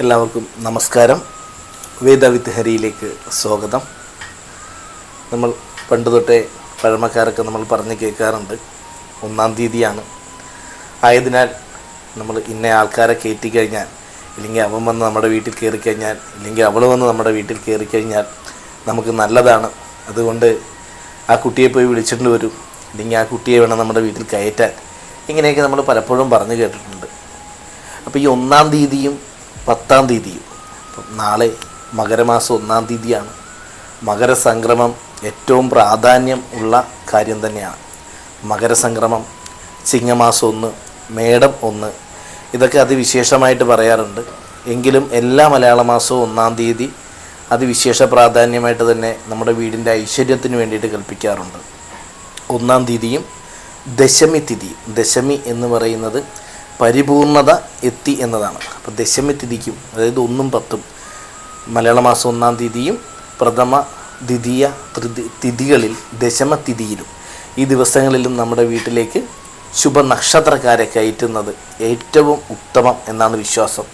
എല്ലാവർക്കും നമസ്കാരം. വേദവിത്ത് ഹരിയിലേക്ക് സ്വാഗതം. നമ്മൾ പണ്ട് തൊട്ടേ പഴമക്കാരൊക്കെ നമ്മൾ പറഞ്ഞ് കേൾക്കാറുണ്ട്. ഒന്നാം തീയതിയാണ്. ആയതിനാൽ നമ്മൾ ഇന്ന ആൾക്കാരെ കയറ്റി കഴിഞ്ഞാൽ ഇല്ലെങ്കിൽ അവൻ വന്ന് നമ്മുടെ വീട്ടിൽ കയറി കഴിഞ്ഞാൽ ഇല്ലെങ്കിൽ അവൾ വന്ന് നമ്മുടെ വീട്ടിൽ കയറി കഴിഞ്ഞാൽ നമുക്ക് നല്ലതാണ്. അതുകൊണ്ട് ആ കുട്ടിയെ പോയി വിളിച്ചിട്ട് വരും. ഇല്ലെങ്കിൽ ആ കുട്ടിയെ വേണം നമ്മുടെ വീട്ടിൽ കയറ്റാൻ. ഇങ്ങനെയൊക്കെ നമ്മൾ പലപ്പോഴും പറഞ്ഞു കേട്ടിട്ടുണ്ട്. അപ്പോൾ ഈ ഒന്നാം തീയതിയും പത്താം തീയതി. നാളെ മകരമാസം ഒന്നാം തീയതിയാണ്. മകരസംക്രമം ഏറ്റവും പ്രാധാന്യം ഉള്ള കാര്യം തന്നെയാണ്. മകരസംക്രമം ചിങ്ങമാസം ഒന്ന് മേടം ഒന്ന് ഇതൊക്കെ അതിവിശേഷമായിട്ട് പറയാറുണ്ട്. എങ്കിലും എല്ലാ മലയാള മാസവും ഒന്നാം തീയതി അതിവിശേഷ പ്രാധാന്യമായിട്ട് തന്നെ നമ്മുടെ വീടിന്റെ ഐശ്വര്യത്തിന് വേണ്ടിയിട്ട് കൽപ്പിക്കാറുണ്ട്. ഒന്നാം തീയതിയും ദശമി തിഥി ദശമി എന്ന് പറയുന്നത് പരിപൂർണത എത്തി എന്നതാണ്. അപ്പോൾ ദശമി തിഥിക്കും അതായത് ഒന്നും പത്തും മലയാള മാസം ഒന്നാം തീയതിയും പ്രഥമ ദ്വിതീയ തൃതി തിഥികളിൽ ദശമ തിഥിയിലും ഈ ദിവസങ്ങളിലും നമ്മുടെ വീട്ടിലേക്ക് ശുഭനക്ഷത്രക്കാരെ കയറ്റുന്നത് ഏറ്റവും ഉത്തമം എന്നാണ് വിശ്വാസം.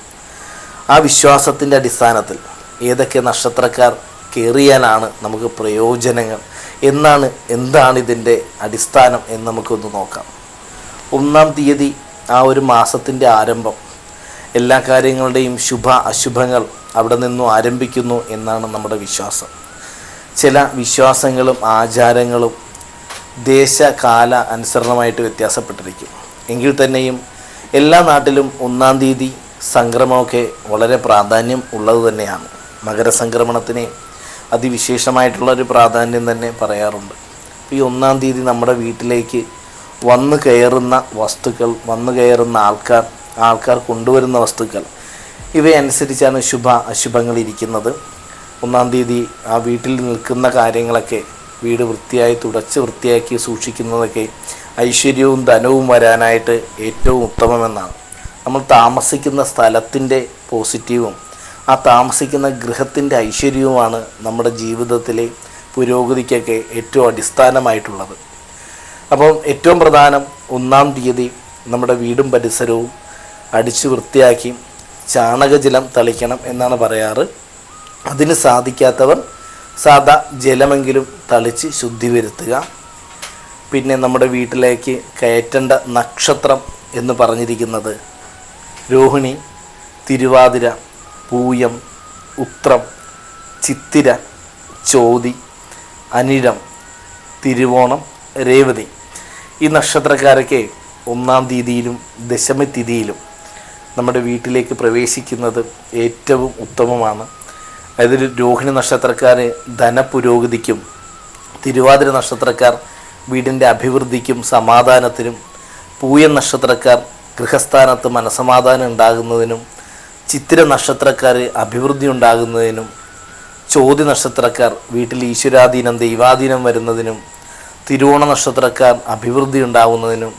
ആ വിശ്വാസത്തിന്റെ അടിസ്ഥാനത്തിൽ ഏതൊക്കെ നക്ഷത്രക്കാർ കയറിയാലാണ് നമുക്ക് പ്രയോജനങ്ങൾ എന്നാണ് എന്താണ് ഇതിന്റെ അടിസ്ഥാനം എന്ന് നമുക്കൊന്ന് നോക്കാം. ഒന്നാം തീയതി ആ ഒരു മാസത്തിന്റെ ആരംഭം. എല്ലാ കാര്യങ്ങളുടെയും ശുഭ അശുഭങ്ങൾ അവിടെ നിന്നും ആരംഭിക്കുന്നു എന്നാണ് നമ്മുടെ വിശ്വാസം. ചില വിശ്വാസങ്ങളും ആചാരങ്ങളും ദേശകാല അനുസരണമായിട്ട് വ്യത്യാസപ്പെട്ടിരിക്കും. എങ്കിൽ തന്നെയും എല്ലാ നാട്ടിലും ഒന്നാം തീയതി സംക്രമമൊക്കെ വളരെ പ്രാധാന്യം ഉള്ളത് തന്നെയാണ്. മകരസംക്രമണത്തിന് അതിവിശേഷമായിട്ടുള്ള ഒരു പ്രാധാന്യം തന്നെ പറയാറുണ്ട്. ഈ ഒന്നാം തീയതി നമ്മുടെ വീട്ടിലേക്ക് വന്നു കയറുന്ന വസ്തുക്കൾ വന്നു കയറുന്ന ആൾക്കാർ ആൾക്കാർ കൊണ്ടുവരുന്ന വസ്തുക്കൾ. ഇവയനുസരിച്ചാണ് ശുഭ അശുഭങ്ങൾ ഇരിക്കുന്നത്. ഒന്നാം തീയതി ആ വീട്ടിൽ നിൽക്കുന്ന കാര്യങ്ങളൊക്കെ വീട് വൃത്തിയായി തുടച്ച് വൃത്തിയാക്കി സൂക്ഷിക്കുന്നതൊക്കെ ഐശ്വര്യവും ധനവും വരാനായിട്ട് ഏറ്റവും ഉത്തമമെന്നാണ്. നമ്മൾ താമസിക്കുന്ന സ്ഥലത്തിന്റെ പോസിറ്റീവും ആ താമസിക്കുന്ന ഗൃഹത്തിന്റെ ഐശ്വര്യവുമാണ് നമ്മുടെ ജീവിതത്തിലെ പുരോഗതിക്കൊക്കെ ഏറ്റവും അടിസ്ഥാനമായിട്ടുള്ളത്. അപ്പം ഏറ്റവും പ്രധാനം ഒന്നാം തീയതി നമ്മുടെ വീടും പരിസരവും അടിച്ചു വൃത്തിയാക്കി ചാണകജലം തളിക്കണം എന്നാണ് പറയാറ്. അതിന് സാധിക്കാത്തവർ സാധാ ജലമെങ്കിലും തളിച്ച് ശുദ്ധി വരുത്തുക പിന്നെ നമ്മുടെ വീട്ടിലേക്ക് കയറ്റേണ്ട നക്ഷത്രം എന്ന് പറഞ്ഞിരിക്കുന്നത് രോഹിണി തിരുവാതിര പൂയം ഉത്രം ചിത്തിര ചോതി അനിഴം തിരുവോണം രേവതി. ഈ നക്ഷത്രക്കാരൊക്കെ ഒന്നാം തീയതിയിലും ദശമ തിഥിയിലും നമ്മുടെ വീട്ടിലേക്ക് പ്രവേശിക്കുന്നത് ഏറ്റവും ഉത്തമമാണ്. അതിൽ രോഹിണി നക്ഷത്രക്കാർ ധനപുരോഗതിക്കും തിരുവാതിര നക്ഷത്രക്കാർ വീടിന്റെ അഭിവൃദ്ധിക്കും സമാധാനത്തിനും പൂയ നക്ഷത്രക്കാർ ഗൃഹസ്ഥാനത്ത് മനസമാധാനം ഉണ്ടാകുന്നതിനും ചിത്തിര നക്ഷത്രക്കാർ അഭിവൃദ്ധി ഉണ്ടാകുന്നതിനും ചോതി നക്ഷത്രക്കാർ വീട്ടിൽ ഈശ്വരാധീനം ദൈവാധീനം വരുന്നതിനും തിരുവോണ നക്ഷത്രക്കാർ അഭിവൃദ്ധി ഉണ്ടാവുന്നതിനും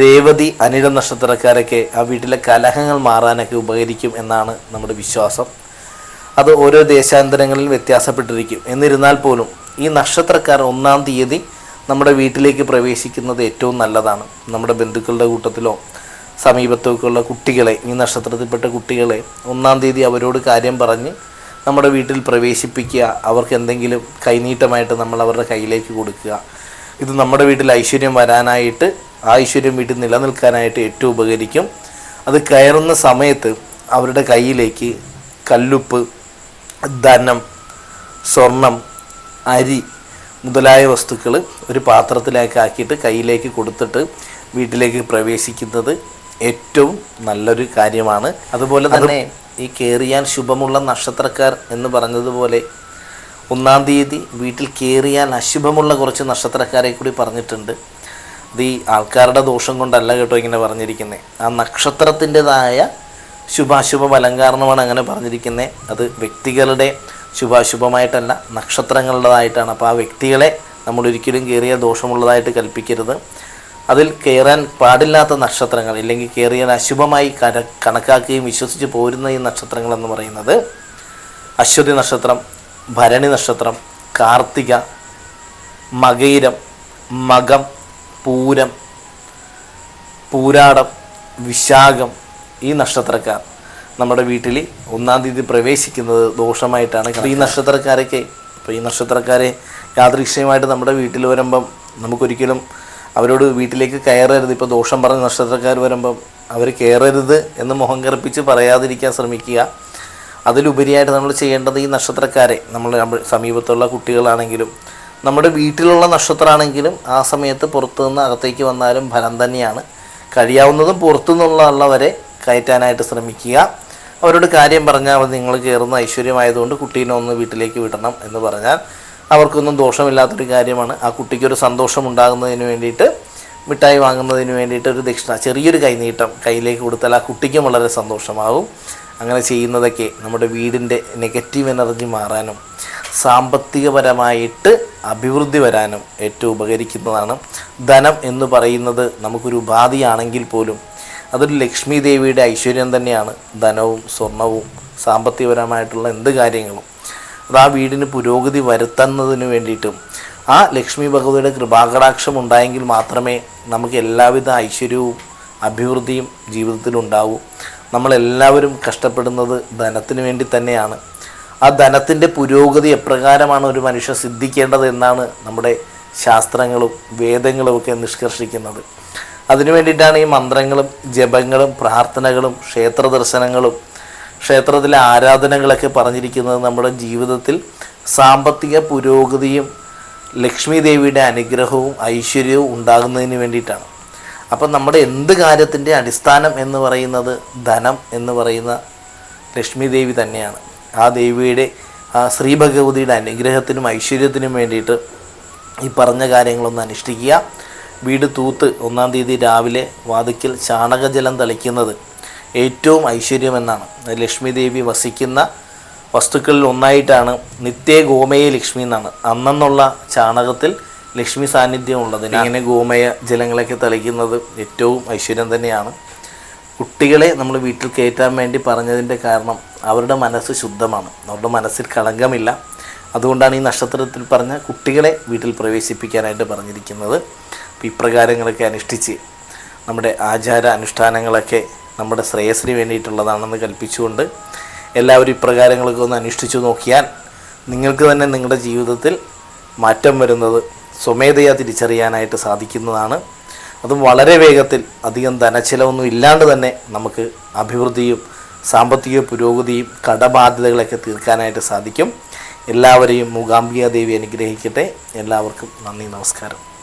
രേവതി അനിഴ നക്ഷത്രക്കാരൊക്കെ ആ വീട്ടിലെ കലഹങ്ങൾ മാറാനൊക്കെ ഉപകരിക്കും എന്നാണ് നമ്മുടെ വിശ്വാസം. അത് ഓരോ ദേശാന്തരങ്ങളിൽ വ്യത്യാസപ്പെട്ടിരിക്കും. എന്നിരുന്നാൽ പോലും ഈ നക്ഷത്രക്കാർ ഒന്നാം തീയതി നമ്മുടെ വീട്ടിലേക്ക് പ്രവേശിക്കുന്നത് ഏറ്റവും നല്ലതാണ്. നമ്മുടെ ബന്ധുക്കളുടെ കൂട്ടത്തിലോ സമീപത്തൊക്കെയുള്ള കുട്ടികളെ ഈ നക്ഷത്രത്തിൽപ്പെട്ട കുട്ടികളെ ഒന്നാം തീയതി അവരോട് കാര്യം പറഞ്ഞ് നമ്മുടെ വീട്ടിൽ പ്രവേശിപ്പിക്കുക അവർക്ക് എന്തെങ്കിലും കൈനീട്ടമായിട്ട് നമ്മൾ അവരുടെ കയ്യിലേക്ക് കൊടുക്കുക ഇത് നമ്മുടെ വീട്ടിൽ ഐശ്വര്യം വരാനായിട്ട് ആ ഐശ്വര്യം വീട്ടിൽ നിലനിൽക്കാനായിട്ട് ഏറ്റവും ഉപകരിക്കും. അത് കയറുന്ന സമയത്ത് അവരുടെ കയ്യിലേക്ക് കല്ലുപ്പ് ധനം സ്വർണം അരി മുതലായ വസ്തുക്കൾ ഒരു പാത്രത്തിലേക്ക് ആക്കിയിട്ട് കയ്യിലേക്ക് കൊടുത്തിട്ട് വീട്ടിലേക്ക് പ്രവേശിക്കുന്നത് ഏറ്റവും നല്ലൊരു കാര്യമാണ്. അതുപോലെ തന്നെ ഈ കയറിയാൻ ശുഭമുള്ള നക്ഷത്രക്കാർ എന്ന് പറഞ്ഞതുപോലെ ഒന്നാം തീയതി വീട്ടിൽ കയറിയാൽ അശുഭമുള്ള കുറച്ച് നക്ഷത്രക്കാരെ കൂടി പറഞ്ഞിട്ടുണ്ട്. അത് ഈ ആൾക്കാരുടെ ദോഷം കൊണ്ടല്ല കേട്ടോ ഇങ്ങനെ പറഞ്ഞിരിക്കുന്നത് ആ നക്ഷത്രത്തിന്റെതായ ശുഭാശുഭ ഫലം കാരണമാണ് അങ്ങനെ പറഞ്ഞിരിക്കുന്നത് അത് വ്യക്തികളുടെ ശുഭാശുഭമായിട്ടല്ല നക്ഷത്രങ്ങളുടേതായിട്ടാണ്. അപ്പോൾ ആ വ്യക്തികളെ നമ്മൾ ഒരിക്കലും കയറിയ ദോഷമുള്ളതായിട്ട് കൽപ്പിക്കരുത്. അതിൽ കയറാൻ പാടില്ലാത്ത നക്ഷത്രങ്ങൾ ഇല്ലെങ്കിൽ കയറിയാൽ അശുഭമായി കണക്കാക്കുകയും വിശ്വസിച്ച് പോരുന്ന ഈ നക്ഷത്രങ്ങൾ എന്ന് പറയുന്നത് അശ്വതി നക്ഷത്രം ഭരണി നക്ഷത്രം കാർത്തിക മകൈരം മകം പൂരം പൂരാടം വിശാഖം ഈ നക്ഷത്രക്കാർ നമ്മുടെ വീട്ടിൽ ഒന്നാം തീയതി പ്രവേശിക്കുന്നത് ദോഷമായിട്ടാണ് അപ്പോൾ ഈ നക്ഷത്രക്കാരൊക്കെ ഇപ്പോൾ ഈ നക്ഷത്രക്കാരെ യാദൃശ്യമായിട്ട് നമ്മുടെ വീട്ടിൽ വരുമ്പം നമുക്കൊരിക്കലും അവരോട് വീട്ടിലേക്ക് കയറരുത്. ഇപ്പോൾ ദോഷം പറഞ്ഞ നക്ഷത്രക്കാർ വരുമ്പം അവർ കയറരുത് എന്ന് മുഖം കറുപ്പിച്ച് പറയാതിരിക്കാൻ ശ്രമിക്കുക. അതിലുപരിയായിട്ട് നമ്മൾ ചെയ്യേണ്ടത് ഈ നക്ഷത്രക്കാരെ നമ്മൾ സമീപത്തുള്ള കുട്ടികളാണെങ്കിലും നമ്മുടെ വീട്ടിലുള്ള നക്ഷത്രമാണെങ്കിലും ആ സമയത്ത് പുറത്തു നിന്ന് അകത്തേക്ക് വന്നാലും ഫലം തന്നെയാണ്. കഴിയാവുന്നതും പുറത്തു നിന്നുള്ളവരെ കയറ്റാനായിട്ട് ശ്രമിക്കുക. അവരോട് കാര്യം പറഞ്ഞാൽ മതി നിങ്ങൾ കയറുന്ന ഐശ്വര്യമായതുകൊണ്ട് കുട്ടീനെ ഒന്ന് വീട്ടിലേക്ക് വിടണം എന്ന് പറഞ്ഞാൽ അവർക്കൊന്നും ദോഷമില്ലാത്തൊരു കാര്യമാണ്. ആ കുട്ടിക്കൊരു സന്തോഷം ഉണ്ടാകുന്നതിന് വേണ്ടിയിട്ട് മിഠായി വാങ്ങുന്നതിന് വേണ്ടിയിട്ട് ഒരു ദക്ഷിണ ചെറിയൊരു കൈനീട്ടം കയ്യിലേക്ക് കൊടുത്താൽ ആ കുട്ടിക്കും വളരെ സന്തോഷമാകും. അങ്ങനെ ചെയ്യുന്നതൊക്കെ നമ്മുടെ വീടിന്റെ നെഗറ്റീവ് എനർജി മാറാനും സാമ്പത്തികപരമായിട്ട് അഭിവൃദ്ധി വരാനും ഏറ്റവും ഉപകരിക്കുന്നതാണ്. ധനം എന്ന് പറയുന്നത് നമുക്കൊരു ഉപാധിയാണെങ്കിൽ പോലും അതൊരു ലക്ഷ്മി ദേവിയുടെ ഐശ്വര്യം തന്നെയാണ്. ധനവും സ്വർണവും സാമ്പത്തികപരമായിട്ടുള്ള എന്ത് കാര്യങ്ങളും. അത് ആ വീടിന് പുരോഗതി വരുത്തുന്നതിന് വേണ്ടിയിട്ടും ആ ലക്ഷ്മി ഭഗവതിയുടെ കൃപാകടാക്ഷം ഉണ്ടായെങ്കിൽ മാത്രമേ നമുക്ക് എല്ലാവിധ ഐശ്വര്യവും അഭിവൃദ്ധിയും ജീവിതത്തിലുണ്ടാവൂ. നമ്മളെല്ലാവരും കഷ്ടപ്പെടുന്നത് ധനത്തിന് വേണ്ടി തന്നെയാണ്. ആ ധനത്തിന്റെ പുരോഗതി എപ്രകാരമാണ് ഒരു മനുഷ്യൻ സിദ്ധിക്കേണ്ടത് എന്നാണ് നമ്മുടെ ശാസ്ത്രങ്ങളും വേദങ്ങളും ഒക്കെ നിഷ്കർഷിക്കുന്നത്. അതിനു വേണ്ടിയിട്ടാണ് ഈ മന്ത്രങ്ങളും ജപങ്ങളും പ്രാർത്ഥനകളും ക്ഷേത്ര ദർശനങ്ങളും ക്ഷേത്രത്തിലെ ആരാധനകളൊക്കെ പറഞ്ഞിരിക്കുന്നത് നമ്മുടെ ജീവിതത്തിൽ സാമ്പത്തിക പുരോഗതിയും ലക്ഷ്മി ദേവിയുടെ അനുഗ്രഹവും ഐശ്വര്യവും ഉണ്ടാകുന്നതിന് വേണ്ടിയിട്ടാണ്. അപ്പം നമ്മുടെ എന്ത് കാര്യത്തിന്റെ അടിസ്ഥാനം എന്ന് പറയുന്നത് ധനം എന്ന് പറയുന്ന ലക്ഷ്മി ദേവി തന്നെയാണ്. ആ ദേവിയുടെ ആ ശ്രീ ഭഗവതിയുടെ അനുഗ്രഹത്തിനും ഐശ്വര്യത്തിനും വേണ്ടിയിട്ട് ഈ പറഞ്ഞ കാര്യങ്ങളൊന്ന് അനുഷ്ഠിക്കുക. വീട് തൂത്ത് ഒന്നാം തീയതി രാവിലെ വാതിക്കൽ ചാണകജലം തളിക്കുന്നത് ഏറ്റവും ഐശ്വര്യമെന്നാണ്. ലക്ഷ്മി ദേവി വസിക്കുന്ന വസ്തുക്കളിൽ ഒന്നായിട്ടാണ് നിത്യ ഗോമയ ലക്ഷ്മി എന്നാണ്. അന്നെന്നുള്ള ചാണകത്തിൽ ലക്ഷ്മി സാന്നിധ്യം ഉള്ളത് ഇങ്ങനെ ഗോമയ ജലങ്ങളൊക്കെ തളിക്കുന്നത് ഏറ്റവും ഐശ്വര്യം തന്നെയാണ്. കുട്ടികളെ നമ്മൾ വീട്ടിൽ കയറ്റാൻ വേണ്ടി പറഞ്ഞതിന്റെ കാരണം അവരുടെ മനസ്സ് ശുദ്ധമാണ്. അവരുടെ മനസ്സിൽ കളങ്കമില്ല. അതുകൊണ്ടാണ് ഈ നക്ഷത്രത്തിൽ പറഞ്ഞ കുട്ടികളെ വീട്ടിൽ പ്രവേശിപ്പിക്കാനായിട്ട് പറഞ്ഞിരിക്കുന്നത്. അപ്പോൾ ഇപ്രകാരങ്ങളൊക്കെ അനുഷ്ഠിച്ച് നമ്മുടെ ആചാര അനുഷ്ഠാനങ്ങളൊക്കെ നമ്മുടെ ശ്രേയസിന് വേണ്ടിയിട്ടുള്ളതാണെന്ന് കൽപ്പിച്ചുകൊണ്ട് എല്ലാവരും ഇപ്രകാരങ്ങളൊക്കെ ഒന്ന് അനുഷ്ഠിച്ചു നോക്കിയാൽ നിങ്ങൾക്ക് തന്നെ നിങ്ങളുടെ ജീവിതത്തിൽ മാറ്റം വരുന്നത് സ്വമേധയാ തിരിച്ചറിയാനായിട്ട് സാധിക്കുന്നതാണ്. അതും വളരെ വേഗത്തിൽ അധികം ധനച്ചിലവൊന്നും ഇല്ലാണ്ട് തന്നെ നമുക്ക് അഭിവൃദ്ധിയും സാമ്പത്തിക പുരോഗതിയും കടബാധ്യതകളൊക്കെ തീർക്കാനായിട്ട് സാധിക്കും. എല്ലാവരെയും മൂകാംബിക ദേവി അനുഗ്രഹിക്കട്ടെ. എല്ലാവർക്കും നന്ദി നമസ്കാരം.